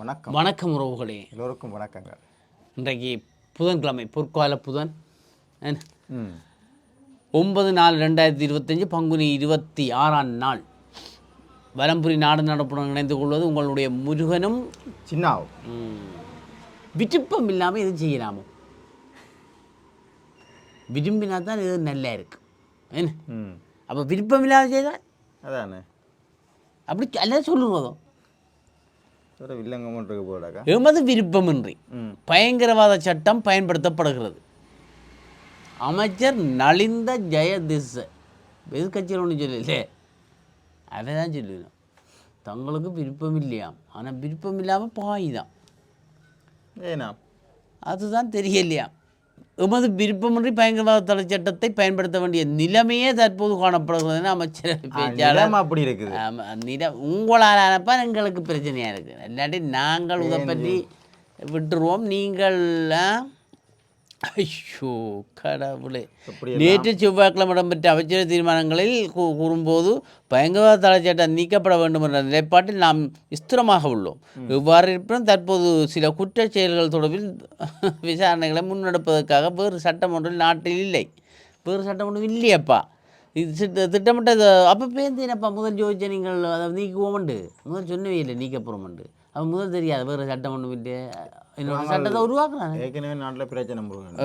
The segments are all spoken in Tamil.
வணக்கம். வணக்கம் உறவுகளே. எல்லோருக்கும் வணக்கங்கள். இன்றைக்கு புதன்கிழமை பொற்கால புதன். ஒன்பது நாலு ரெண்டாயிரத்தி இருபத்தஞ்சு பங்குனி இருபத்தி ஆறாம் நாள். வலம்புரி நாடு நடப்புடன் இணைந்து கொள்வது உங்களுடைய முருகனும் சின்னாவும். விருப்பம் இல்லாமல் எதுவும் செய்யலாமோ? விரும்பினா தான் இது நல்லா இருக்கு. என்ன? அப்போ விருப்பம் இல்லாத செய்தால்? அதானே. அப்படி எல்லாம் சொல்லுவதும் ஒரு வில்லங்கம் இருக்கு போடாக்கா எமது விருப்பமின்றி பயங்கரவாத சட்டம் பயன்படுத்தப்படுகிறது. அமைச்சர் நலிந்த ஜெயதிஸ் எதிர்கட்சியில் ஒன்றும் சொல்லல அதை தான் சொல்லணும் தங்களுக்கு விருப்பம் இல்லையாம் ஆனால் விருப்பம் இல்லாமல் பாய் தான் ஏனா அதுதான் தெரியலையாம். எமது விருப்பமின்றி பயங்கரவாத தடை சட்டத்தை பயன்படுத்த வேண்டிய நிலைமையே தற்போது காணப்படுகிறது அமைச்சர் பேச்சாளர் அப்படி இருக்குது. ஆமா, நில உங்களால் அனுப்ப எங்களுக்கு பிரச்சனையாக இருக்குது. இல்லாட்டி நாங்கள் உதப்பற்றி விட்டுருவோம். நீங்கள்? ஐயோ கடவுளே. நேற்று செவ்வாய்க்கிழமை இடம்பெற்ற அமைச்சர் தீர்மானங்களில் கூறும்போது பயங்கரவாத தடை சட்டம் நீக்கப்பட வேண்டும் என்ற நிலைப்பாட்டில் நாம் ஸ்திரமாக உள்ளோம். இவ்வாறு இருப்பினும் தற்போது சில குற்றச் செயல்கள் தொடர்பில் விசாரணைகளை முன்னெடுப்பதற்காக வேறு சட்டம் ஒன்று நாட்டில் இல்லை. வேறு சட்டம் ஒன்றும் இல்லையப்பா. இது திட்ட திட்டமிட்ட அப்போ பேர்ந்தேனப்பா முதல் ஜோதிச்ச நீங்கள் அதை நீக்குவோம்ண்டு முதல் சொன்னவே இல்லை நீக்க போகிறோம்ண்டு அப்போ முதல் தெரியாது வேறு சட்டம் ஒன்றும் இல்லை என்னோட சட்டத்தை உருவாக்குறாங்க ஏற்கனவே நாட்டில் பிரச்சனை முருகன்.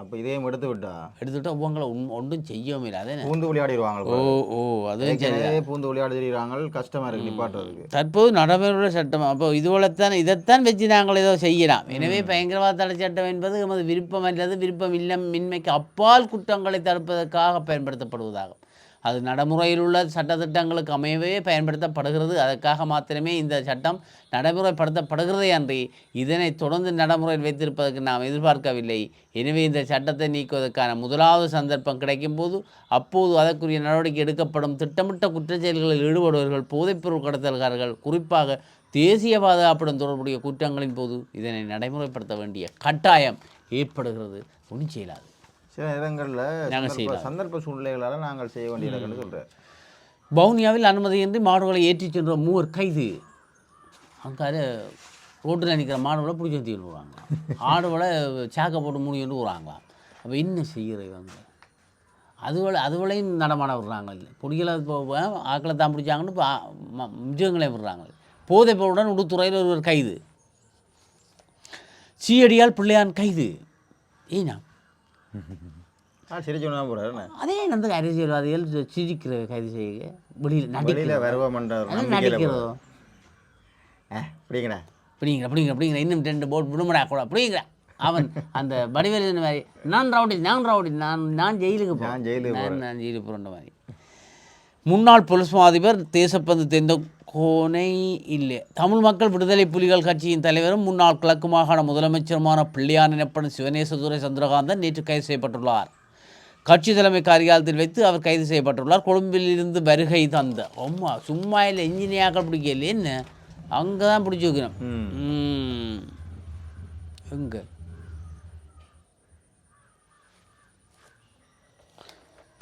அப்போ இதையும் எடுத்து விட்டா? எடுத்துட்டா உங்களை ஒன்றும் செய்யவும் இல்லை அதே பூந்து விளையாடிடுவாங்க ஓ ஓ அதுவும் சரி பூந்து விளையாடி தெரியுறாங்க கஷ்டமா இருக்கு நிப்பாட்டுறதுக்கு. தற்போது நடைமுறை சட்டம் அப்போ இதுபோலத்தான் இதைத்தான் வச்சு நாங்கள் ஏதோ செய்யலாம். எனவே பயங்கரவாத தடை சட்டம் என்பது எமது விருப்பம் அல்லது விருப்பம் இல்லம் மின்மைக்கு அப்பால் குற்றங்களை தடுப்பதற்காக பயன்படுத்தப்படுவதாகும். அது நடைமுறையில் உள்ள சட்டத்திட்டங்களுக்கு அமையவே பயன்படுத்தப்படுகிறது. அதற்காக மாத்திரமே இந்த சட்டம் நடைமுறைப்படுத்தப்படுகிறதே அன்றி இதனை தொடர்ந்து நடைமுறையில் வைத்திருப்பதற்கு நாம் எதிர்பார்க்கவில்லை. எனவே இந்த சட்டத்தை நீக்குவதற்கான முதலாவது சந்தர்ப்பம் கிடைக்கும்போது அப்போது அதற்குரிய நடவடிக்கை எடுக்கப்படும் திட்டமிட்ட குற்றச்செயல்களில் ஈடுபடுபவர்கள் போதைப்பொருள் கடத்தல்காரர்கள் குறிப்பாக தேசிய பாதுகாப்புடன் தொடர்புடைய குற்றங்களின் போது இதனை நடைமுறைப்படுத்த வேண்டிய கட்டாயம் ஏற்படுகிறது. ஒன்றும் செய்யலாது சில இடங்களில் நாங்க சந்தர்ப்ப சூழ்நிலைகளால் நாங்கள் செய்ய வேண்டிய இடங்கள்னு சொல்கிறேன் வவுனியாவில் அனுமதியின்றி மாடுகளை ஏற்றிச் சென்ற மூவர் கைது. அங்கால ரோட்டில் நிற்கிற மாடுகளை பிடிச்சி வந்து விடுவாங்க ஆடுகளை சேக்க போட்டு மூடி கொண்டு விடுறாங்களாம் அப்போ என்ன செய்கிறது இவங்க? அதுவளை அதுவளையும் நடமாட விடுறாங்க இப்போ ஆக்களை தான் பிடிச்சாங்கன்னு இப்போ மிருகங்களை விடுறாங்க. போதை பொருளுடன் உடுத்துறையில் ஒருவர் கைது. சீயடியால் பிள்ளையான் கைது. ஏனா ஆ சரி சொன்னா போகிறாரு அதே அந்த அரசியல்வாதிகள் சிரிக்கிற கைது செய்ய. வெளியில் நடிக்கிற. நம்பிக்கையில் நடிக்கிறதோ? ஆ அப்படிங்கண்ணா அப்படிங்கிற அப்படிங்கிற அப்படிங்கிற இன்னும் ரெண்டு போட் விடுமுடா கூட. அப்படிங்கிற அவன் அந்த வடிவேலு மாதிரி நான் ரவுடி நான் ரவுடி நான் நான் ஜெயிலுக்கு. நான் ஜெயிலுக்கு நான் ஜெயிலுக்கு மாதிரி. முன்னாள் பொலிஸ் அதிபர் தேசப்பந்து தெந்த கோனை இல்லை. தமிழ் மக்கள் விடுதலை புலிகள் கட்சியின் தலைவரும் முன்னாள் கிழக்கு மாகாண முதலமைச்சருமான பிள்ளையான் எனப்படும் சிவனேசதுரை சந்திரகாந்தன் நேற்று கைது செய்யப்பட்டுள்ளார். கட்சி தலைமை காரியாலயத்தில் வைத்து அவர் கைது செய்யப்பட்டுள்ளார். கொழும்பில் இருந்து வருகை தந்த அம்மா சும்மா இல்லை இன்ஜினியர்கள் பிடிக்கல என்ன அங்கே தான் பிடிச்சி வைக்கணும். எங்க?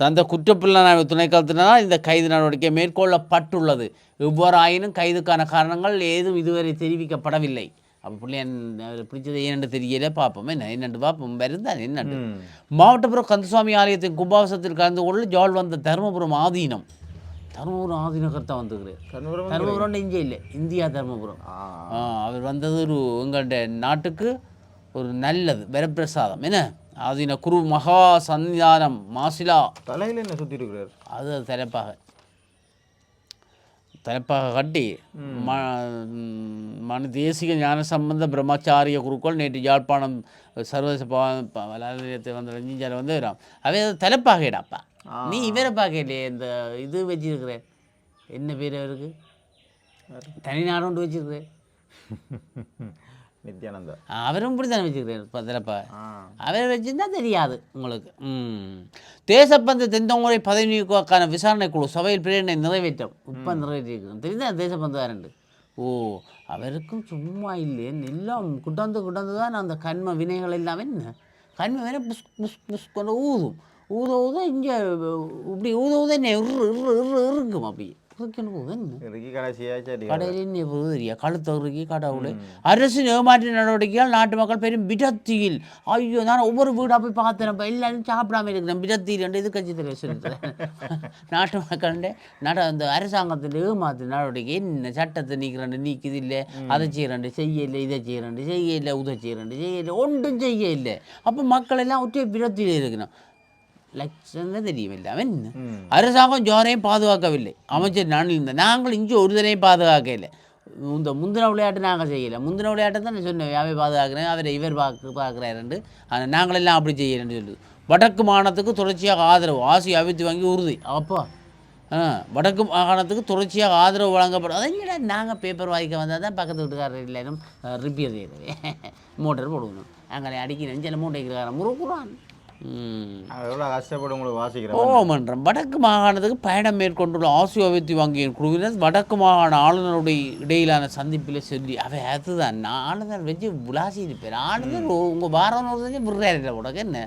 தந்த குற்றப்புலனாய்வு திணைக்களத்தினால் இந்த கைது நடவடிக்கை மேற்கொள்ளப்பட்டுள்ளது. எவ்வாறு ஆயினும் கைதுக்கான காரணங்கள் ஏதும் இதுவரை தெரிவிக்கப்படவில்லை. அப்போ அவர் பிடிச்சது ஏனென்று தெரியல பார்ப்போம். என்ன என்னென்று பார்ப்போம். வருந்தான் என்னென்று மாவட்டபுரம் கந்தசுவாமி ஆலயத்தின் கும்பாபிஷத்தில் கலந்து கொள்ள ஜால் வந்த தருமபுரம் ஆதீனம். தருமபுரம் ஆதீனகர்த்தா வந்துக்கிறேன் கண்புரம் தருமபுரம் இங்கே இல்லை. இந்தியா தருமபுரம். அவர் வந்தது ஒரு எங்கள்ட நாட்டுக்கு ஒரு நல்லது வரப்பிரசாதம். என்ன? ஆதீன குரு மகா சன்னிதானம் மாசிலா. தலையில் என்ன சுற்றி இருக்கிறார் அது தலைப்பாக தலைப்பாக கட்டி ம. மனு தேசிக ஞான சம்பந்த பிரம்மச்சாரிய குருக்கள் நேற்று யாழ்ப்பாணம் சர்வதேச வளாகத்தை வந்து ரஞ்சிஞ்சால வந்து அவே தலைப்பாக இடாப்பா. நீ இவரை பார்க்கலையே இந்த இது வச்சிருக்கிற என்ன பேர் அவருக்கு? தனிநாடு ஒன்று வச்சிருக்கிறேன். நித்யானந்தா அவரும் இப்படி தானே தலைப்பா ஆ அவரை வச்சுருந்தா தெரியாது உங்களுக்கு ம் தேசப்பந்து தென்தொங்குறை பதவி நீக்குவதற்கான விசாரணை குழு சபையில் பிரேரணை நிறைவேற்றம் இப்போ நிறைவேற்றிருக்கிறோம் தெரியுதா தேசப்பந்து யாருண்டு ஓ அவருக்கும் சும்மா இல்லை எல்லாம் குட்டாந்து குட்டாந்து தான் அந்த கண்ம வினைகள் எல்லாமே கண்ம வினை புஸ் புஸ் புஸ் கொண்டு ஊதும் ஊத ஊத இங்கே இப்படி ஊத ஊத என்ன இரு இரு இரு இருக்குமா அப்படி இறக்கணும் போகுது என்ன இறுக்கி கடைசியாக சரி கடையில் என்ன போகுது தெரியா கழுத்தை இறுக்கி கடவுள் அரசின் ஏமாற்று நடவடிக்கையால் நாட்டு மக்கள் பெரும் விரக்தியில் ஐயோ நான் ஒவ்வொரு வீடாக போய் பார்த்தேன் எல்லாரும் சாப்பிடாம இருக்கிறேன் விரக்தியில் ரெண்டு இது கட்சி தலைவர் சொல்லிட்டு நாட்டு மக்கள்கிட்ட நட அந்த அரசாங்கத்தில் ஏமாத்து நடவடிக்கை என்ன சட்டத்தை நீக்கிறண்டு நீக்குது இல்லை அதை செய்யறண்டு செய்ய இல்லை இதை செய்யறண்டு செய்ய இல்லை உதை செய்யறண்டு செய்ய இல்லை ஒன்றும் செய்ய இல்லை அப்போ மக்கள் எல்லாம் ஒற்றை விரக்தியில் இருக்கணும் லட்சம் தெரியும் இல்லை அவன் அரசாங்கம் ஜோரையும் பாதுகாக்கவில்லை அமைச்சர் நான் இருந்தேன் நாங்கள் இங்கே ஒருதரையும் பாதுகாக்கவில்லை இந்த முந்தின விளையாட்டு நாங்கள் செய்யலை முந்தின விளையாட்டை தான் நான் சொன்னேன் அவை பாதுகாக்கிறேன் அவரை இவர் பார்க்க பார்க்குறாருண்டு ஆனால் நாங்களெல்லாம் அப்படி செய்யலைன்னு சொல்லுது வடக்கு மாகாணத்துக்கு தொடர்ச்சியாக ஆதரவு ஆசி அவித்து வாங்கி உறுதி அப்போ ஆ வடக்கு மாகாணத்துக்கு தொடர்ச்சியாக ஆதரவு வழங்கப்படும் அதை என்னடா நாங்கள் பேப்பர் வாய்க்க வந்தால் தான் பக்கத்து வீட்டுக்காரர் எல்லாரும் ரிப்பேர் செய்கிறது மோட்டர் போடுவோம் நாங்கள் அடிக்கிறேன் சில மூட்டைக்காரன் முறுக்குறான் எவ்வளோ கஷ்டப்பட்டு உங்களுக்கு வாசிக்கிறோம் ஓமன்றம் வடக்கு மாகாணத்துக்கு பயணம் மேற்கொண்டுள்ள ஆசியோவித்து வங்கியின் குழுவினர் வடக்கு மாகாண ஆளுநருடைய இடையிலான சந்திப்பில் சொல்லி அவை அதுதான். ஆளுநர் வச்சு விளாசி இருப்பேன் ஆளுநர் உங்கள் வாரம் ஒரு செஞ்சு விடுறாரு. உடனே என்ன?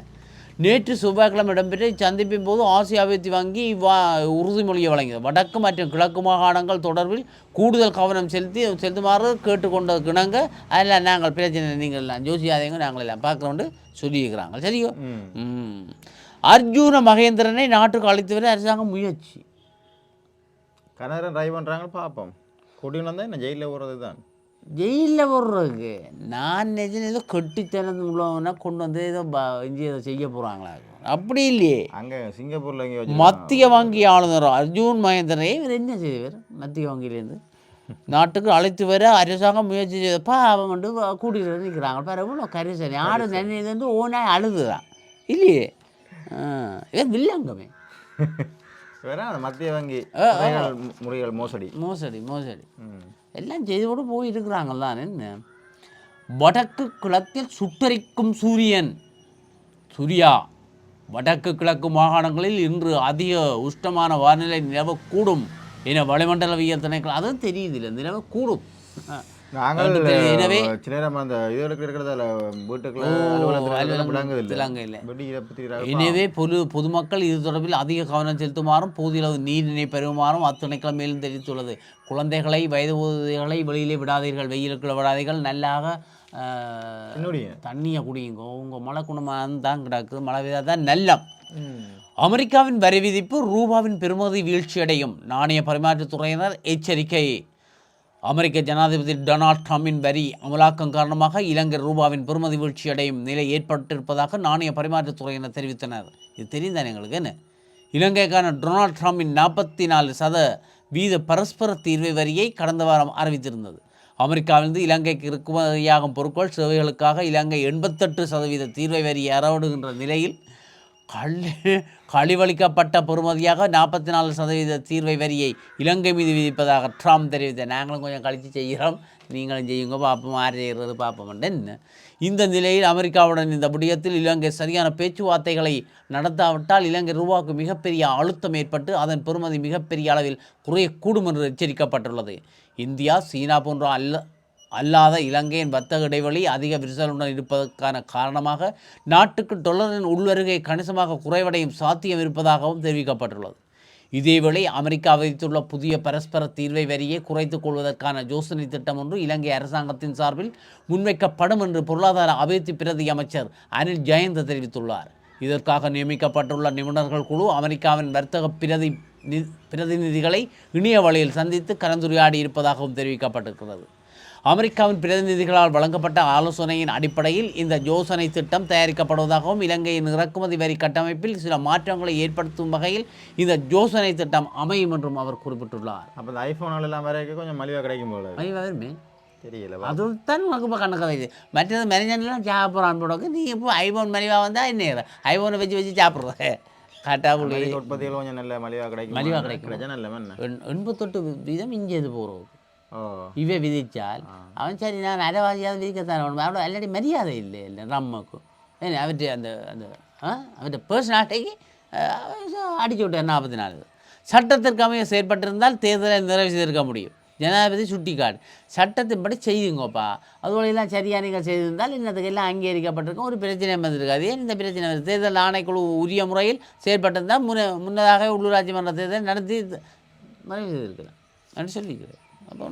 நேற்று செவ்வாய்க்கிழமை இடம்பெற்ற இச்சந்திப்பின் போது ஆசியாவித்து வங்கி வா உறுதிமொழியை வழங்கியது. வடக்கு மற்றும் கிழக்கு மாகாணங்கள் தொடர்பில் கூடுதல் கவனம் செலுத்தி செலுத்துமாறு கேட்டுக்கொண்ட கிணங்க அதில் நாங்கள் பிரச்சனை நீங்கள் எல்லாம் ஜோசியாதேங்க நாங்கள் எல்லாம் பார்க்குறோண்டு சொல்லியிருக்கிறாங்க. சரியோ. அர்ஜுன மகேந்திரனை நாட்டுக்கு அழைத்து வர அரசாங்கம் முயற்சி. கனரன் ட்ரை பண்ணுறாங்க பார்ப்போம். கூட்டின்னு வந்தால் என்ன ஜெயிலில் போகிறது தான் ஜெயிலில் போடுறதுக்கு நான் நிஜம் ஏதோ கெட்டித்தனம் உள்ளவனா கொண்டு வந்து ஏதோ இஞ்சி ஏதோ செய்ய போகிறாங்களா அப்படி இல்லையே அங்கே சிங்கப்பூரில் வச்சு மத்திய வங்கி ஆளுநர் அர்ஜுன் மகேந்திரனை இவர் என்ன செய்வார் மத்திய வங்கியிலேருந்து நாட்டுக்கு அழைத்து வர அரசாங்கம் முயற்சி செய்தப்பா அவங்க வந்து கூட்டிகிட்டு நிற்கிறாங்க பாரு எவ்வளோ கரிசனை ஆடு நினைது வந்து ஓனாய் அழுதுதான் இல்லையே இவன் வில்லங்கமே மத்திய வங்கி முறைகள் மோசடி மோசடி மோசடி எல்லாம் செய்தோடு போய் இருக்கிறாங்கல்ல என்ன வடக்கு கிழக்கில் சுட்டரிக்கும் சூரியன். சூர்யா வடக்கு கிழக்கு மாகாணங்களில் இன்று அதிக உஷ்டமான வானிலை நிலவக்கூடும் என வளிமண்டலவியல் திணைக்கள் அதுவும் தெரியுது இல்லை நிலவக்கூடும். நாங்கள். எனவே நேரம் அந்த இதுகளுக்கு இருக்கிறதால வீட்டுக்குள்ள பொது பொதுமக்கள் இது தொடர்பில் அதிக கவனம் செலுத்துமாறும் போதியளவு நீரினை பெறுமாறும் அத்துணைக்களம் மேலும் தெரிவித்துள்ளது. குழந்தைகளை வயது உதவிகளை வெளியிலே விடாதீர்கள் வெயிலுக்குள்ள விடாதீர்கள் நல்லாக தண்ணியை குடியுங்க. உங்கள் மழை குணமாக தான் கிடக்கு. மழை பெய்தா தான் நல்லம். அமெரிக்காவின் வரி விதிப்பு ரூபாவின் பெறுமதி வீழ்ச்சியடையும். நாணய பரிமாற்றத்துறையினர் எச்சரிக்கை. அமெரிக்க ஜனாதிபதி டொனால்ட் ட்ரம்பின் வரி அமலாக்கம் காரணமாக இலங்கை ரூபாவின் பெறுமதி வீழ்ச்சியடையும் நிலை ஏற்பட்டிருப்பதாக நாணய பரிமாற்றத்துறையினர் தெரிவித்தனர். இது தெரிந்தானே எங்களுக்கு என்ன? இலங்கைக்கான டொனால்ட் ட்ரம்பின் நாற்பத்தி நாலு சத வீத பரஸ்பர தீர்வை வரியை கடந்த வாரம் அறிவித்திருந்தது. அமெரிக்காவிலிருந்து இலங்கைக்கு இறக்குமதியாகும் பொருட்கள் சேவைகளுக்காக இலங்கை எண்பத்தெட்டு சதவீத தீர்வை வரியை அறவிடுகின்ற நிலையில் கள்ளி கழிவளிக்கப்பட்ட பொறுமதியாக நாற்பத்தி நாலு சதவீத தீர்வை வரியை இலங்கை மீது விதிப்பதாக ட்ராம் தெரிவித்த நாங்களும் கொஞ்சம் கழித்து செய்கிறோம். நீங்களும் செய்யுங்க. பார்ப்போம் யார் செய்கிறது பார்ப்போம் இந்த நிலையில் அமெரிக்காவுடன் இந்த விடயத்தில் இலங்கை சரியான பேச்சுவார்த்தைகளை நடத்தாவிட்டால் இலங்கை ரூபாவுக்கு மிகப்பெரிய அழுத்தம் ஏற்பட்டு அதன் பெறுமதி மிகப்பெரிய அளவில் குறையக்கூடும் என்று எச்சரிக்கப்பட்டுள்ளது. இந்தியா சீனா போன்ற அல்ல அல்லாத இலங்கையின் வர்த்தக இடைவெளி அதிக விரிசலுடன் இருப்பதற்கான காரணமாக நாட்டுக்கு டொலரின் உள்வருகை கணிசமாக குறைவடையும் சாத்தியம் இருப்பதாகவும் தெரிவிக்கப்பட்டுள்ளது. இதேவேளை அமெரிக்கா விதித்துள்ள புதிய பரஸ்பர தீர்வை வரியை குறைத்துக் கொள்வதற்கான யோசனை திட்டம் ஒன்று இலங்கை அரசாங்கத்தின் சார்பில் முன்வைக்கப்படும் என்று பொருளாதார அபிவிருத்தி பிரதி அமைச்சர் அனில் ஜெயந்த் தெரிவித்துள்ளார். இதற்காக நியமிக்கப்பட்டுள்ள நிபுணர்கள் குழு அமெரிக்காவின் வர்த்தக பிரதி பிரதிநிதிகளை இணைய வழியில் சந்தித்து கலந்துரையாடி இருப்பதாகவும் தெரிவிக்கப்பட்டிருக்கிறது. அமெரிக்காவின் பிரதிநிதிகளால் வழங்கப்பட்ட ஆலோசனையின் அடிப்படையில் இந்த யோசனை திட்டம் தயாரிக்கப்படுவதாகவும் இலங்கையின் இறக்குமதி வரி கட்டமைப்பில் சில மாற்றங்களை ஏற்படுத்தும் வகையில் இந்த யோசனை திட்டம் அமையும் என்றும் அவர் குறிப்பிட்டுள்ளார். அப்போ இந்த ஐஃபோன்கள் எல்லாம் வரைக்கும் கொஞ்சம் மலிவாக கிடைக்கும் போல இருக்கு. வருமே? தெரியல அதுதான் உனக்கு இப்போ கணக்கு இது மற்றது மெனஞ்சன்லாம் சாப்பிட்றான் போடக்கு நீ இப்போ ஐபோன் மலிவாக வந்தால் என்ன ஐபோனை வச்சு வச்சு சாப்பிட்ற. காட்டாக்குள்ளி உற்பத்திகள் கொஞ்சம் நல்ல மலிவாக கிடைக்கும் மலிவா கிடைக்கும். எண்பத்தெட்டு வீதம் இங்கே போகிறது ஓ இவை விதித்தால் அவன் சரி நான் வேணும் அவனோட ஆல்ரெடி மரியாதை இல்லை இல்லை ரம்முக்கு ஏன்னா அவர்கிட்ட அந்த அந்த ஆ அவர்கிட்ட பர்சனாலிட்டிக்கு அடிச்சு விட்டார் நாற்பத்தி நாலு சட்டத்திற்கு அமைய செயற்பட்டிருந்தால் தேர்தலை நிறைவு செய்திருக்க முடியும் ஜனாதிபதி சுட்டிக்காடு சட்டத்தின்படி செய்யுங்கப்பா அதுவரையெல்லாம் சரியாக நீங்கள் செய்திருந்தால் இன்னத்துக்கு எல்லாம் அங்கீகரிக்கப்பட்டிருக்கும் ஒரு பிரச்சனை வந்திருக்காது ஏன் இந்த பிரச்சனை வருது தேர்தல் ஆணைக்குழு உரிய முறையில் செயற்பட்டிருந்தால் முன்ன முன்னதாக உள்ளூராட்சி மன்ற தேர்தல் நடத்தி மறைவு செய்திருக்கலாம் நான் சொல்லிக்கிறேன் அப்போ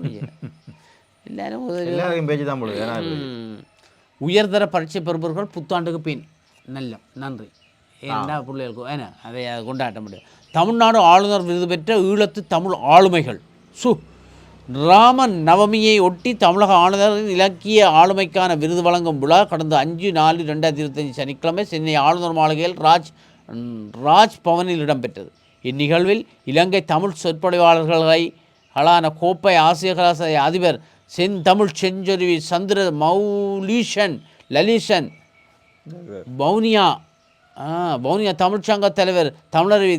எல்லாரும் பேச்சு தான் போடுது. உயர்தர பரீட்சை பெறுபவர்கள் புத்தாண்டுக்கு பின் நல்ல நன்றி ஏன்னா பிள்ளைகளுக்கும் ஏன்னா அதை அதை கொண்டாட்ட முடியும் தமிழ்நாடு ஆளுநர் விருது பெற்ற ஈழத்து தமிழ் ஆளுமைகள் சு ராம நவமியை ஒட்டி தமிழக ஆளுநரின் இலக்கிய ஆளுமைக்கான விருது வழங்கும் விழா கடந்த அஞ்சு நாலு ரெண்டாயிரத்தி இருபத்தஞ்சு சனிக்கிழமை சென்னை ஆளுநர் மாளிகையில் ராஜ் ம், ராஜ் பவனில் இடம்பெற்றது இந்நிகழ்வில் இலங்கை தமிழ் சொற்பொழிவாளர்களை அழான கோப்பை ஆசிய கலாசாய அதிபர் செந்தமிழ் செஞ்சொருவி சந்திர மௌலீஷன் லலீஷன் பவுனியா ஆ பவுனியா தமிழ்ச்சங்க தலைவர் தமிழருவி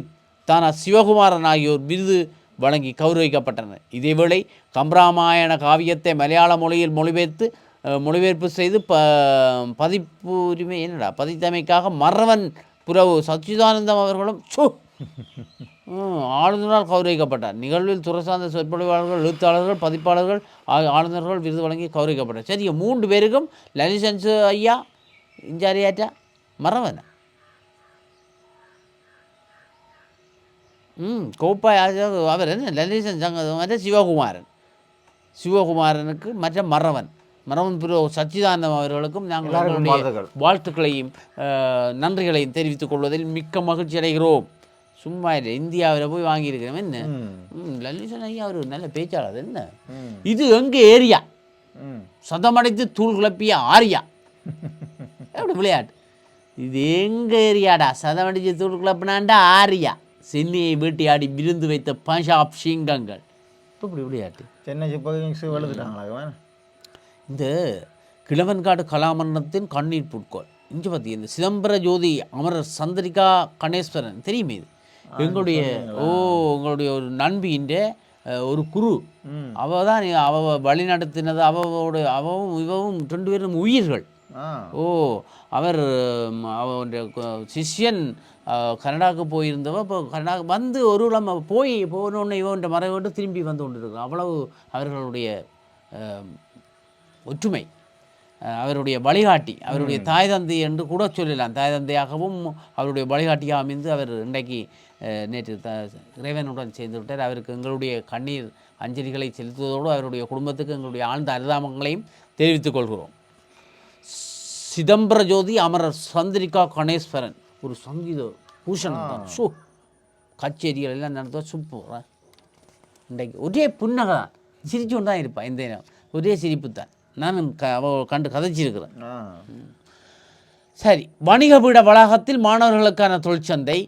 தானா சிவகுமாரன் ஆகியோர் விருது வழங்கி கௌரவிக்கப்பட்டனர். இதேவேளை கம்பராமாயண காவியத்தை மலையாள மொழியில் மொழிபெயர்த்து மொழிபெயர்ப்பு செய்து ப பதிப்பு உரிமை என்னடா? பதித்தமைக்காக மறவன் புறவு சச்சிதானந்தம் அவர்களும் சு ஆளுநரால் கௌரவிக்கப்பட்டார். நிகழ்வில் துறை சார்ந்த சொற்பொழிவாளர்கள் எழுத்தாளர்கள் பதிப்பாளர்கள் ஆளுநர்கள் விருது வழங்கி கௌரவிக்கப்பட்டார். சரி மூன்று பேருக்கும் லலிசன்ஸ் ஐயா இஞ்சாரியாட்டா மறவன ம் கோப்பாய் அவர் என்ன? லலிசன் சங்க சிவகுமாரன். சிவகுமாரனுக்கு மற்ற மறவன் மறவன் பிற சச்சிதானந்தம் அவர்களுக்கும் நாங்கள். வாழ்த்துக்களையும் நன்றிகளையும் தெரிவித்துக் கொள்வதில் மிக்க மகிழ்ச்சி அடைகிறோம். சும்மா இல்லை இந்தியாவில் போய் வாங்கியிருக்கிறோம் என்ன? லலிசன் ஐயா அவர் நல்ல பேச்சாளர் என்ன? இது எங்க ஏரியா? சதமடைத்து தூள் கிளப்பிய ஆரியா? எப்படி விளையாட்டு? இது எங்க ஏரியாடா? சதமடிச்சு தூள் கிளப்பினாண்டா ஆரியா? சென்னையை வேட்டையாடி விருந்து வைத்த பஞ்சாப் சிங்கங்கள். இப்படி விளையாட்டு? சென்னை எழுதுட்டாங்களா இந்த கிழவன்காடு கலாமன்னத்தின் கண்ணீர் புட்கோள் இங்கே பற்றி இந்த சிதம்பர ஜோதி அமரர் சந்திரிகா கணேஸ்வரன் தெரியுமே இது? எங்களுடைய ஓ உங்களுடைய ஒரு நண்பியின் ஒரு குரு. அவ தான் அவ வழி நடத்தினது அவவோட அவவும் இவவும் ரெண்டு பேரும் உயிர்கள். ஓ அவர் அவருடைய சிஷ்யன் கனடாவுக்கு போயிருந்தவ இப்போ கனடா வந்து ஒரு நம்ம போய் போனோடனே இவன் மறைவிட்டு திரும்பி வந்து கொண்டிருக்கிறான். அவ்வளவு அவர்களுடைய ஒற்றுமை. அவருடைய வழிகாட்டி அவருடைய தாய் தந்தை என்று கூட சொல்லலாம். தாய் தந்தையாகவும் அவருடைய வழிகாட்டியாக அமைந்து அவர் இன்றைக்கு நேற்று த இறைவனுடன் சேர்ந்து விட்டார். அவருக்கு எங்களுடைய கண்ணீர் அஞ்சலிகளை செலுத்துவதோடு அவருடைய குடும்பத்துக்கு எங்களுடைய ஆழ்ந்த அனுதாபங்களையும் தெரிவித்துக் கொள்கிறோம். சிதம்பர ஜோதி அமரர் சந்திரிகா கணேஸ்வரன் ஒரு சங்கீத பூஷணம் தான். சு கச்சேரிகள் எல்லாம் நடத்துவா சூப்பரா. இன்றைக்கு ஒரே புன்னகை தான். சிரிச்சு தான் இருப்பான் இந்த ஒரே சிரிப்பு தான். நானும் க கண்டு கதைச்சிருக்கிறேன். சரி வணிக பீட வளாகத்தில் மாணவர்களுக்கான தொழிற்சந்தை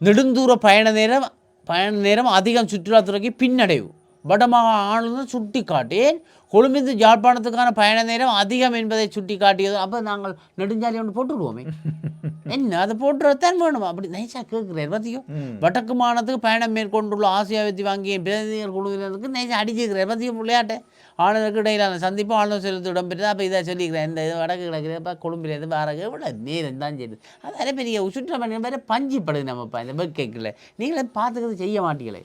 நெடுந்தூர பயண நேரம் பயண நேரம் அதிகம் சுற்றுலாத்துறைக்கு பின்னடைவு. வடமாகாண ஆளுநர் சுட்டி காட்டேன் கொழும்பிந்து யாழ்ப்பாணத்துக்கான பயண நேரம் அதிகம் என்பதை சுட்டி காட்டியது அப்போ நாங்கள் நெடுஞ்சாலை ஒன்று போட்டுருவோமே என்ன? அதை போட்டுறத்தான் வேணும். அப்படி நைஸாக கேட்குறாரு. பார்த்தியோ ம். வடக்கு மாநிலத்துக்கு பயணம் மேற்கொண்டுள்ள ஆசியாவத்தி வாங்கிய பிரதிநிதிகள் குழுவினருக்கு நைஸாக அடிச்சிருக்கிறார். பார்த்தியோ விளையாட்டு ஆளுநருக்கு இடையிலான சந்திப்பு ஆளுநர் செலுத்தி இடம்பெற்றது. அப்போ இதை சொல்லிக்கிறேன். இந்த இது வடக்கு கிழக்குறப்ப கொழும்பில் இருந்து வாரக விட நேரம் தான் செய்யுது அது வேற பெரிய சுற்றுலா வேற பஞ்சு படுது நம்மப்பா. இந்த பேக்கைக்கில் நீங்களே பார்த்துக்கிறது செய்ய மாட்டீங்களே.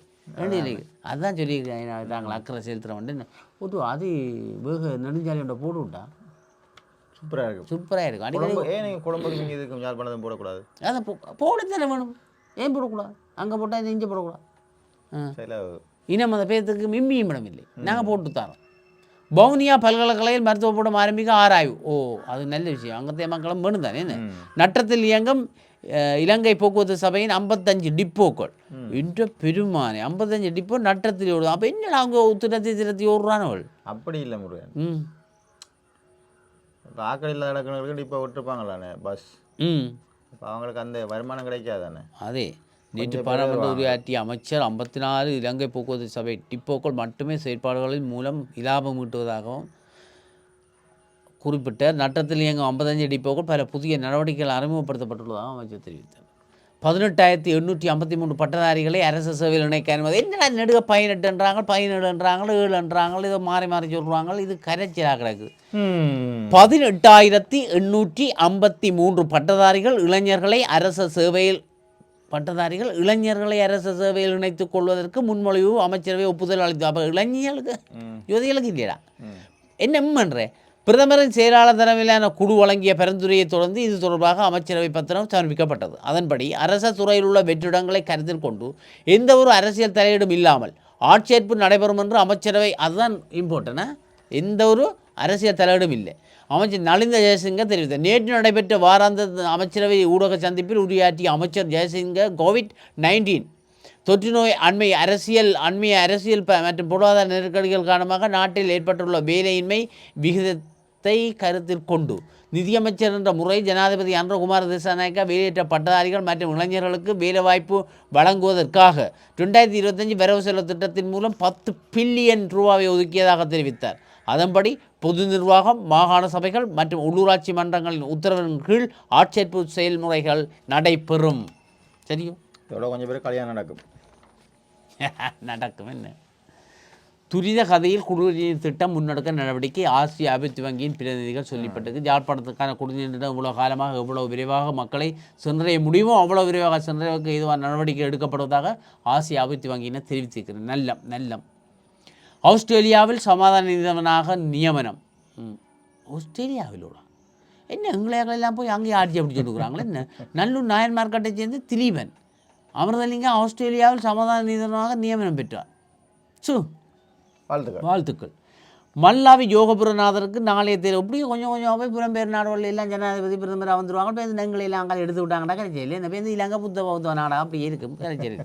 அதுதான் சொல்லியிருக்கேன். நாங்கள் அக்கறை செலுத்துகிறோம் ஒரு அது வேக நெடுஞ்சாலையோட போட்டு விட்டா? சூப்பராக இருக்கும். சூப்பராக இருக்கும். அடிக்கடி ஏன் நீங்கள் குழம்புக்கு நீங்கள் இதுக்கு யாழ்ப்பாணத்தும் போடக்கூடாது. அதை போடத்தானே வேணும். ஏன் போடக்கூடாது? அங்கே போட்டால் இது இங்கே போடக்கூடாது. இனம் அந்த பேர்த்துக்கு மிம்மியும் இடம் இல்லை. நாங்கள் போட்டு தரோம். பவுனியா பல்கலைக்கழகையில் மருத்துவப்படம் ஆரம்பிக்க ஆராய்வு ஓ அது நல்ல விஷயம் அங்கத்தைய மக்களும் வேணும் தானே என்ன நட்டத்தில் இயங்கும் இலங்கை போக்குவரத்து சபையின் ஐம்பத்தஞ்சு டிப்போக்கள் இன்ற பெருமானே ஐம்பத்தஞ்சு டிப்போ நட்டத்தில் ஓடுது அப்போ என்னடா அவங்க உத்திரத்தி திருத்தி ஓடுறானவள் அப்படி இல்லை முருகன் ம் இல்லாத இடங்களுக்கு இப்போ விட்டுருப்பாங்களாண்ணே பஸ் ம் இப்போ அவங்களுக்கு அந்த வருமானம் கிடைக்காதானே அதே நேற்று பாராளுமன்ற உரையாற்றிய அமைச்சர் ஐம்பத்தி நாலு இலங்கை போக்குவரத்து சபை டிப்போக்கள் மட்டுமே செயற்பாடுகளின் மூலம் இலாபம் ஈட்டுவதாகவும் குறிப்பிட்டார். நட்டத்தில் இயங்கும் ஐம்பத்தஞ்சு டிப்போக்கள் பல புதிய நடவடிக்கைகள் அறிமுகப்படுத்தப்பட்டுள்ளதாகவும் அமைச்சர் தெரிவித்தார். பதினெட்டாயிரத்தி எண்ணூற்றி ஐம்பத்தி மூணு பட்டதாரிகளை அரசு சேவையில் இணைக்க அனுமதி என்னடா நெடுக பதினெட்டுன்றாங்க பதினேழுன்றாங்க ஏழுன்றாங்க இதை மாறி மாறி சொல்கிறாங்க இது கரைச்சலாக கிடக்குது பதினெட்டாயிரத்தி எண்ணூற்றி ஐம்பத்தி மூன்று பட்டதாரிகள் இளைஞர்களை அரச சேவையில் பட்டதாரிகள் இளைஞர்களை அரச சேவையில் இணைத்துக் கொள்வதற்கு முன்மொழிவு அமைச்சரவை ஒப்புதல் அளித்து அப்போ இளைஞர்களுக்கு யுவதிகளுக்கு இல்லையடா என்ன எம்ன்றே பிரதமரின் செயலாளர் தலைமையிலான குழு வழங்கிய பரிந்துரையை தொடர்ந்து இது தொடர்பாக அமைச்சரவை பத்திரம் சமர்ப்பிக்கப்பட்டது. அதன்படி அரச துறையில் உள்ள வெற்றிடங்களை கருத்தில் கொண்டு எந்த ஒரு அரசியல் தலையீடும் இல்லாமல் ஆட்சேர்ப்பு நடைபெறும் என்று அமைச்சரவை அதுதான் இம்பார்ட்டனா எந்த ஒரு அரசியல் தலையீடும் இல்லை. அமைச்சர் நலிந்த ஜெயசிங்க தெரிவித்தார். நேற்று நடைபெற்ற வாராந்த அமைச்சரவை ஊடக சந்திப்பில் உரையாற்றிய அமைச்சர் ஜெயசிங்க கோவிட் நைன்டீன் தொற்று நோய் அண்மை அரசியல் அண்மைய அரசியல் ப- மற்றும் பொருளாதார நெருக்கடிகள் காரணமாக நாட்டில் ஏற்பட்டுள்ள வேலையின்மை விகிதத்தை கருத்தில் கொண்டு நிதியமைச்சர் என்ற முறை ஜனாதிபதி அன்றகுமார் திசாநாயக்கா வெளியேற்ற பட்டதாரிகள் மற்றும் இளைஞர்களுக்கு வேலைவாய்ப்பு வழங்குவதற்காக ரெண்டாயிரத்தி இருபத்தஞ்சு வரவு செலவு திட்டத்தின் மூலம் பத்து பில்லியன் ரூபாவை ஒதுக்கியதாக தெரிவித்தார். அதன்படி பொது நிர்வாகம் மாகாண சபைகள் மற்றும் உள்ளூராட்சி மன்றங்களின் உத்தரவின் கீழ் ஆட்சேர்ப்பு செயல்முறைகள் நடைபெறும். சரியோ? இதோட கொஞ்சம் பேர் கல்யாணம் நடக்கும். நடக்கும் என்ன? துரித கதையில் குடிநீர் திட்டம் முன்னெடுக்க நடவடிக்கை ஆசிய அபிவிருத்தி வங்கியின் பிரதிநிதிகள் சொல்லப்பட்டது. யாழ்ப்பாணத்துக்கான குடிநீர் திட்டம் இவ்வளோ காலமாக எவ்வளவு விரைவாக மக்களை சென்றடைய முடியுமோ அவ்வளோ விரைவாக சென்றடைவதற்கு இதுவாக நடவடிக்கை எடுக்கப்படுவதாக ஆசிய அபிவிருத்தி வங்கியினர் தெரிவித்திருக்கிறது நல்லம் நல்லம். ஆஸ்திரேலியாவில் சமாதான நீதிமனாக நியமனம். ஆஸ்திரேலியாவிலோட? என்ன எங்களையெல்லாம் போய் அங்கேயே ஆட்சி அப்படி சொல்லுகிறாங்களே? என்ன? நல்லூர் நாயன் மார்க்கெட்டை சேர்ந்து திலீபன். அமிர்தலிங்கம் ஆஸ்திரேலியாவில் சமாதான நீதிமன்றமாக நியமனம் பெற்றார். சு வாழ்த்துக்கள். வாழ்த்துக்கள். மல்லாவி யோகபுரநாதருக்கு நாளைய தேர்வு இப்படியே கொஞ்சம் கொஞ்சமாக புறம்பெயர் நாடுகளில் எல்லாம் ஜனாதிபதி பிரதமராக வந்துருவாங்க. பேருந்து நங்களை எல்லாம் அங்கே எடுத்து விட்டாங்கடா கிடைச்சல இந்த பேருந்து இல்லாங்க புத்த பௌத்த நாடா அப்படி இருக்கும் கிடைச்சது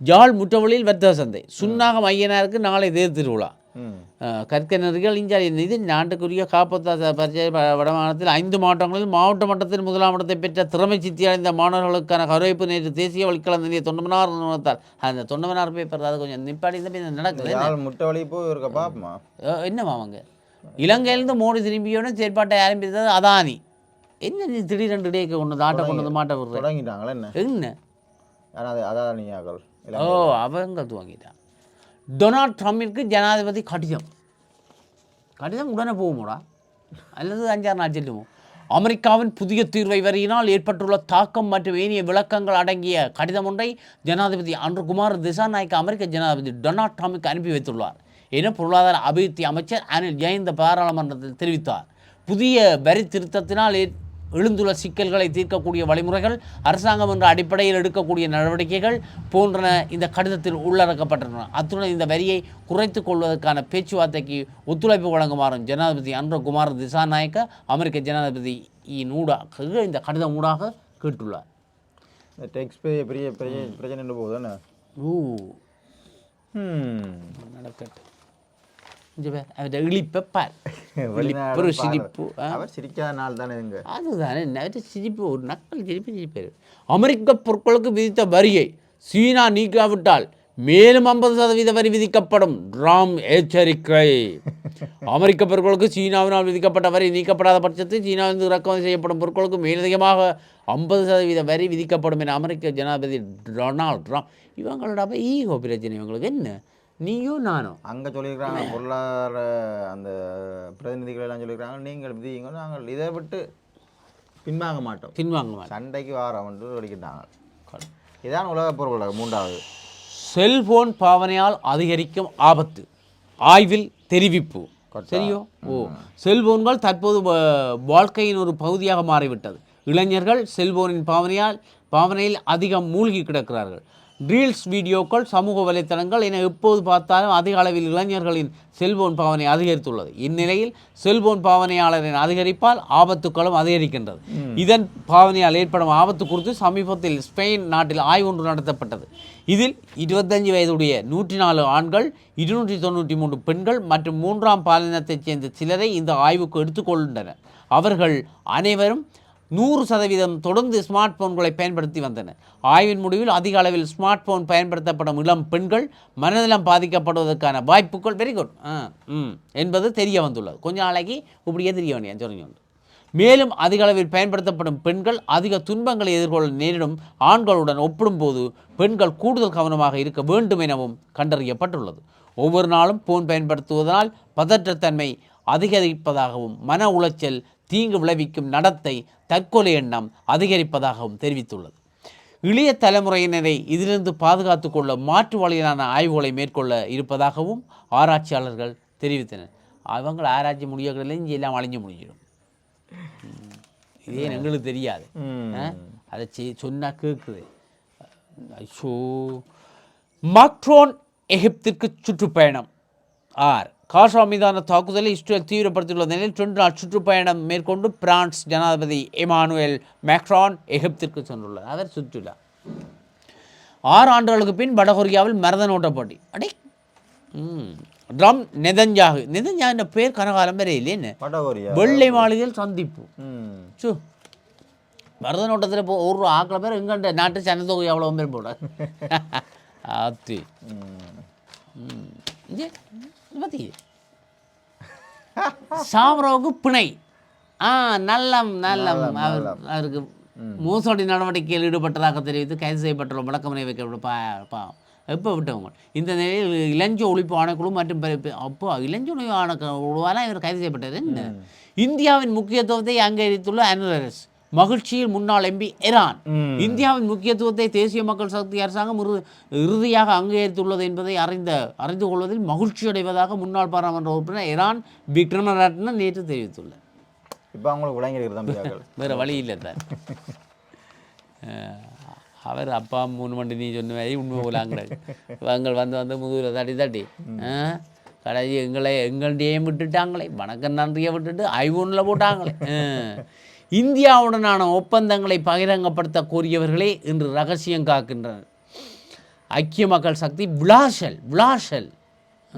ஜாழ் முற்றவழியில் வர்த்தக சந்தை. சுன்னாகம் ஐயனாருக்கு நாளை தேர் திருவிழா. கற்கனர்கள் இஞ்சாலி இது நாட்டுக்குரிய காப்பத்தா பரிச்சய வடமாநிலத்தில் ஐந்து மாவட்டங்களில் மாவட்ட மட்டத்தில் முதலாம் இடத்தை பெற்ற திறமை சித்தி அடைந்த மாணவர்களுக்கான வரவேற்பு நேற்று தேசிய வழிக்கலம் நிலைய தொண்டமனார் நிறுவனத்தால் அந்த தொண்டமனார் பேப்பர் அது கொஞ்சம் நிப்பாடி இந்த நடக்குது முட்டை வழி போய் இருக்க பாப்பமா? அஹ், என்னவா அவங்க? இலங்கையிலிருந்து மோடி திரும்பியோட செயற்பாட்டை ஆரம்பித்தது அதானி. என்ன நீ திடீரென்று டேக்க கொண்டு ஆட்டை கொண்டு வந்து மாட்ட விடுற தொடங்கிட்டாங்களே என்ன? என்ன? ஆனால் அது அதான் நீயாக்கள் ஓ அவங்க துவங்கிட்டான் டொனால்ட் ட்ரம்பிற்கு ஜனாதிபதி கடிதம். கடிதம் உடனே போகுமோடா? அல்லது அஞ்சாறு நாள் செல்லுமோ? அமெரிக்காவின் புதிய தீர்வை வரியினால் ஏற்பட்டுள்ள தாக்கம் மற்றும் ஏனைய விளக்கங்கள் அடங்கிய கடிதம் ஒன்றை ஜனாதிபதி அன்றுகுமார் திசாநாயக்க அமெரிக்க ஜனாதிபதி டொனால்ட் ட்ரம்புக்கு அனுப்பி வைத்துள்ளார். என பொருளாதார அபிவிருத்தி அமைச்சர் அனில் ஜெயந்த பாராளுமன்றத்தில் தெரிவித்தார். புதிய வரி திருத்தத்தினால் எழுந்துள்ள சிக்கல்களை தீர்க்கக்கூடிய வழிமுறைகள் அரசாங்கம் என்ற அடிப்படையில் எடுக்கக்கூடிய நடவடிக்கைகள் போன்றன இந்த கடிதத்தில் உள்ளடக்கப்பட்டுள்ளன அத்துடன் இந்த வரியை குறைத்துக் கொள்வதற்கான பேச்சுவார்த்தைக்கு ஒத்துழைப்பு வழங்குமாறும் ஜனாதிபதி அன்றகுமார் திசாநாயக்க அமெரிக்க ஜனாதிபதியின் ஊடாக இந்த கடிதம் ஊடாக கேட்டுள்ளார். பெரிய பெரிய பிரச்சனை போகுது என்ன ஊ ம் நடக்கட்டும். அவருடைய இழிப்பை பார். சிரிப்பு? அவர் சிரிக்காத நாள் தானே அதுதானே நேற்று சிரிப்பு ஒரு நக்கல் சிரிப்பு சிரிப்பார் அமெரிக்க பொருட்களுக்கு விதித்த வரியை சீனா நீக்காவிட்டால் மேலும் ஐம்பது சதவீத வரி விதிக்கப்படும் ராம் எச்சரிக்கை அமெரிக்க பொருட்களுக்கு சீனாவினால் விதிக்கப்பட்ட வரி நீக்கப்படாத பட்சத்தில் சீனாவிலிருந்து இறக்குமதி செய்யப்படும் பொருட்களுக்கு மேலதிகமாக ஐம்பது சதவீத வரி விதிக்கப்படும் என அமெரிக்க ஜனாதிபதி டொனால்ட் ட்ரம்ப் இவங்களோட ஈகோ பிரச்சனை இவங்களுக்கு என்ன நீயோ நானோ அங்கே சொல்லியிருக்கிறாங்க பொருளாதார அந்த பிரதிநிதிகள் எல்லாம் சொல்லியிருக்கிறாங்க நீங்கள் விதிங்க நாங்கள் இதை விட்டு பின்வாங்க மாட்டோம். பின்வாங்க மாட்டேன் சண்டைக்கு வாரம்னு சொல்லிக்கிட்டாங்க இதான் உலக பொருள் மூன்றாவது. செல்போன் பாவனையால் அதிகரிக்கும் ஆபத்து. ஆய்வில் தெரிவிப்பு. சரியோ? ஓ. செல்போன்கள் தற்போது வாழ்க்கையின் ஒரு பகுதியாக மாறிவிட்டது. இளைஞர்கள் செல்போனின் பாவனையால் பாவனையில் அதிகம் மூழ்கி கிடக்கிறார்கள். ரீல்ஸ் வீடியோக்கள் சமூக வலைத்தளங்கள் என எப்போது பார்த்தாலும் அதிக அளவில் இளைஞர்களின் செல்போன் பாவனை அதிகரித்துள்ளது. இந்நிலையில் செல்போன் பாவனையாளரின் அதிகரிப்பால் ஆபத்துக்களும் அதிகரிக்கின்றது. இதன் பாவனையால் ஏற்படும் ஆபத்து குறித்து சமீபத்தில் ஸ்பெயின் நாட்டில் ஆய்வு ஒன்று நடத்தப்பட்டது. இதில் இருபத்தஞ்சு வயதுடைய நூற்றி நாலு ஆண்கள் இருநூற்றி தொண்ணூற்றி மூன்று பெண்கள் மற்றும் மூன்றாம் பாலினத்தைச் சேர்ந்த சிலரை இந்த ஆய்வுக்கு எடுத்துக்கொள்கின்றனர் அவர்கள் அனைவரும் நூறு சதவீதம் தொடர்ந்து ஸ்மார்ட் போன்களை பயன்படுத்தி வந்தன. ஆய்வின் முடிவில் அதிக அளவில் ஸ்மார்ட் போன் பயன்படுத்தப்படும் இளம் பெண்கள் மனநலம் பாதிக்கப்படுவதற்கான வாய்ப்புகள் வெரி குட் என்பது தெரிய வந்துள்ளது. கொஞ்ச நாளைக்கு இப்படியே தெரிய வேண்டிய சொல்லுங்க மேலும் அதிக அளவில் பயன்படுத்தப்படும் பெண்கள் அதிக துன்பங்களை எதிர்கொள்ள நேரிடும் ஆண்களுடன் ஒப்பிடும்போது பெண்கள் கூடுதல் கவனமாக இருக்க வேண்டும் எனவும் கண்டறியப்பட்டுள்ளது. ஒவ்வொரு நாளும் போன் பயன்படுத்துவதனால் பதற்றத்தன்மை அதிகரிப்பதாகவும் மன உளைச்சல் தீங்கு விளைவிக்கும் நடத்தை தற்கொலை எண்ணம் அதிகரிப்பதாகவும் தெரிவித்துள்ளது. இளைய தலைமுறையினரை இதிலிருந்து பாதுகாத்து கொள்ள மாற்று வழியிலான ஆய்வுகளை மேற்கொள்ள இருப்பதாகவும் ஆராய்ச்சியாளர்கள் தெரிவித்தனர். அவங்க ஆராய்ச்சி இங்கே எல்லாம் அழிஞ்சு முடிஞ்சிடும். இதே எங்களுக்கு தெரியாது? அதை சொன்னால் கேட்குது ஐயோ மக்ரோன் எகிப்திற்கு சுற்றுப்பயணம். ஆர். காஷா மீதான தாக்குதலை இஸ்ரேல் தீவிரப்படுத்தியுள்ள நிலையில் ரெண்டு நாள் சுற்றுப்பயணம் மேற்கொண்டு பிரான்ஸ் ஜனாதிபதி எமானுவேல் மேக்ரான் எகிப்திற்கு சென்றுள்ளார். அவர் சுற்றுலா ஆறு ஆண்டுகளுக்கு பின் வடகொரியாவில் மரத நோட்ட போட்டி. அடே! ட்ரம் நெதஞ்சாகு நெதஞ்சாகுன்ற பேர் கனகாலம் வரை இல்லைன்னு வெள்ளை மாளிகையில் சந்திப்பு. சு மருத நோட்டத்தில் இப்போ ஒரு ஆக்கிற பேர் எங்கண்ட? நாட்டு சனத்தொகை எவ்வளோ பேர் போட ஆத்தி. பத்தி சாமராவுக்கு பிணை. ஆ நல்லம் நல்லம். அவர் அவருக்கு மோசடி நடவடிக்கையில் ஈடுபட்டதாக தெரிவித்து கைது செய்யப்பட்டுள்ள விளக்கமனை வைக்கப்பட்ட பா எப்போ விட்டவங்க. இந்த நிலையில் இளஞ்ச ஒழிப்பு ஆணைக்குழு மற்றும் அப்போ இளஞ்ச ஒழிப்பு ஆணைக்குழுவாலாம் இவர் கைது செய்யப்பட்டது. என்ன? இந்தியாவின் முக்கியத்துவத்தை அங்கீகரித்துள்ள அனுரஸ் மகிழ்ச்சியில் முன்னாள் எம்பி இரான் ம். இந்தியாவின் முக்கியத்துவத்தை தேசிய மக்கள் சக்தி அரசாங்கம் இறு- இறுதியாக அங்கீகரித்துள்ளது என்பதை அறிந்த அறிந்து கொள்வதில் மகிழ்ச்சி அடைவதாக முன்னாள் பாராளுமன்ற உறுப்பினர் இரான் விக்ரமரட்ன நேற்று தெரிவித்துள்ளார். இப்போ அவங்களுக்கு விளங்கியிருக்கிற தம்பியாக்கள் வேறு வழி இல்லை அஹ் அவர் அப்பா மூணு மணி நீ சொன்ன மாதிரி உண்மை போலாங்கிறாங்க அவங்க வந்து வந்து முதுகில் தட்டி தட்டி. கடைசி எங்களை எங்கள்டையும் விட்டுட்டாங்களே. வணக்கம் நன்றியை விட்டுட்டு ஐபோனில் போட்டாங்களே. இந்தியாவுடனான ஒப்பந்தங்களை பகிரங்கப்படுத்த கோரியவர்களே இன்று ரகசியம் காக்கின்றனர். ஐக்கிய மக்கள் சக்தி விளாசல் விளாசல்.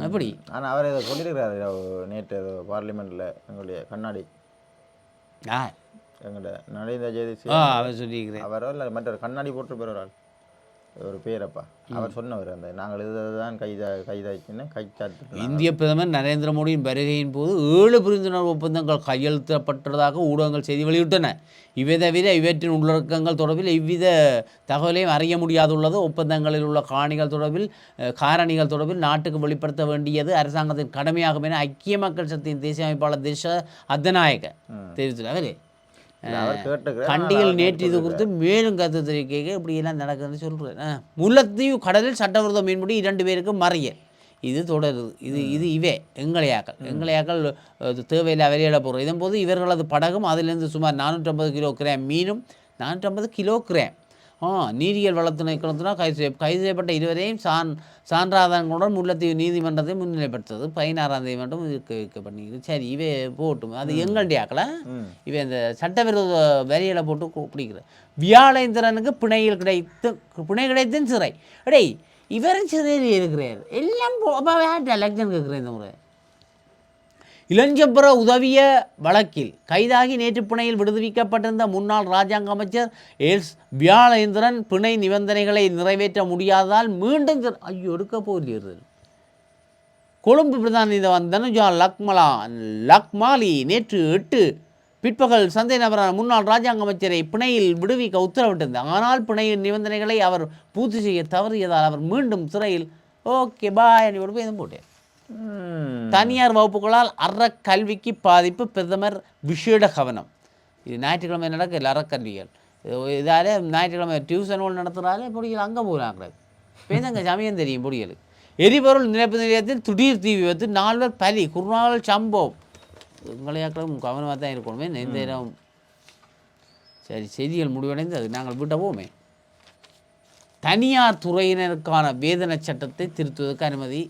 எப்படி ஆனால் அவர் ஏதோ சொல்லியிருக்கிறாரு நேற்று பார்லிமெண்ட்டில் எங்களுடைய கண்ணாடி. ஆ எங்கள்ட நரேந்திர ஜெயதி அவர் சொல்லியிருக்கிறேன் அவரோ இல்லை மற்ற கண்ணாடி போட்டு போகிற ஒரு பேரப்பா. அவர் சொன்னவர் அந்த நாங்கள் இதுதான் கைதா கைதாச்சுன்னு கை சாத்து இந்திய பிரதமர் நரேந்திர மோடியின் வருகையின் போது ஏழு புரிந்துணர்வு ஒப்பந்தங்கள் கையெழுத்திடப்பட்டதாக ஊடகங்கள் செய்தி வெளியிட்டன. இவை தவிர இவற்றின் உள்ளடக்கங்கள் தொடர்பில் எவ்வித தகவலையும் அறிய முடியாதுள்ளது. ஒப்பந்தங்களில் உள்ள காணிகள் தொடர்பில் காரணிகள் தொடர்பில் நாட்டுக்கு வெளிப்படுத்த வேண்டியது அரசாங்கத்தின் கடமையாகும் என ஐக்கிய மக்கள் சக்தியின் தேசிய அமைப்பாளர் தேச அத்தநாயக தெரிவித்துள்ளார். கண்டிகள் நேற்று இது குறித்து மேலும் கருத்து தெரிவிக்க இப்படி எல்லாம் நடக்குதுன்னு சொல்கிறேன் முல்லைத்தீவு கடலில் சட்டவிரோத மீன்பிடி இரண்டு பேருக்கு மறிய இது தொடருது. இது இது இவே எங்களையாக்கள் எங்களையாக்கள் தேவையில்லை வெளியிட போகிறோம் இதன் போது இவர்களது படகும் அதிலிருந்து சுமார் நானூற்றம்பது கிலோ கிராம் மீனும் நானூற்றம்பது கிலோ கிராம் நீரியல் வளத்துணை குளத்தினால் கைது செய்ய கைது செய்யப்பட்ட இருவரையும் சான் சான்றாதாரங்களுடன் முல்லைத்தீவு நீதிமன்றத்தை முன்னிலைப்படுத்தது பதினாறாம் தேதி மட்டும் இதுக்கு வைக்க பண்ணிக்குது சரி இவே போட்டும். அது எங்களுடைய ஆக்கல. இவன் இந்த சட்டவிரோத வரியில போட்டு பிடிக்கிற வியாழேந்திரனுக்கு பிணையில் கிடைத்து பிணை கிடைத்தும் சிறை. அடேய் இவரும் சிறையில் இருக்கிறார். எல்லாம் அப்ப எலெக்ஷன் கேட்குறேன் இந்த முறை? இளஞ்சம்புர உதவிய வழக்கில் கைதாகி நேற்று பிணையில் விடுவிக்கப்பட்டிருந்த முன்னாள் ராஜாங்க அமைச்சர் எல்ஸ் வியாழேந்திரன் பிணை நிபந்தனைகளை நிறைவேற்ற முடியாததால் மீண்டும் ஐயோ எடுக்க போகிறது கொழும்பு பிரதான நீதிவான் தனுஜா லக்மலா லக்மாலி நேற்று எட்டு பிற்பகல் சந்தை நபரான முன்னாள் ராஜாங்க அமைச்சரை பிணையில் விடுவிக்க உத்தரவிட்டிருந்தார். ஆனால் பிணையின் நிபந்தனைகளை அவர் பூர்த்தி செய்ய தவறியதால் அவர் மீண்டும் சிறையில் ஓகே பாய் அனுப்பி போய் எதுவும் போட்டேன் தனியார் வகுப்புகளால் அற கல்விக்கு பாதிப்பு பிரதமர் விசேட கவனம். இது ஞாயிற்றுக்கிழமை நடக்கல அறக்கல்விகள். இதால் ஞாயிற்றுக்கிழமை டியூஷன்கள் நடத்துகிறாலே பொடிகள் அங்கே போகிறாங்க பேருங்க சமயம் தெரியும் பொடிகள் எரிபொருள் நிரப்பு நிலையத்தில் திடீர் தீ விபத்து நால்வர் பலி குருநாள் சம்பவம். உங்களையாக்களும் கவனமாக தான் இருக்கணுமே எந்த இடம் சரி செய்திகள் முடிவடைந்து அது நாங்கள் வீட்டை போவோமே தனியார் துறையினருக்கான வேதன சட்டத்தை திருத்துவதற்கு அனுமதி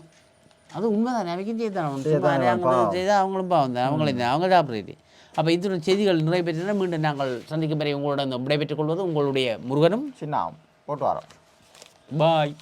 அது உண்மைதான் அவைக்கும் செய்தான் செய்தால் அவங்களும் பாவம் தான் அவங்களும் அவங்க சாப்பிட்றது அப்போ இத்துடன் செய்திகள் நிறைவேற்றின மீண்டும் நாங்கள் சந்திக்கும் வரை உங்களுடன் விடைபெற்றுக் கொள்வது உங்களுடைய முருகனும் சின்ன போட்டு வரோம் பாய்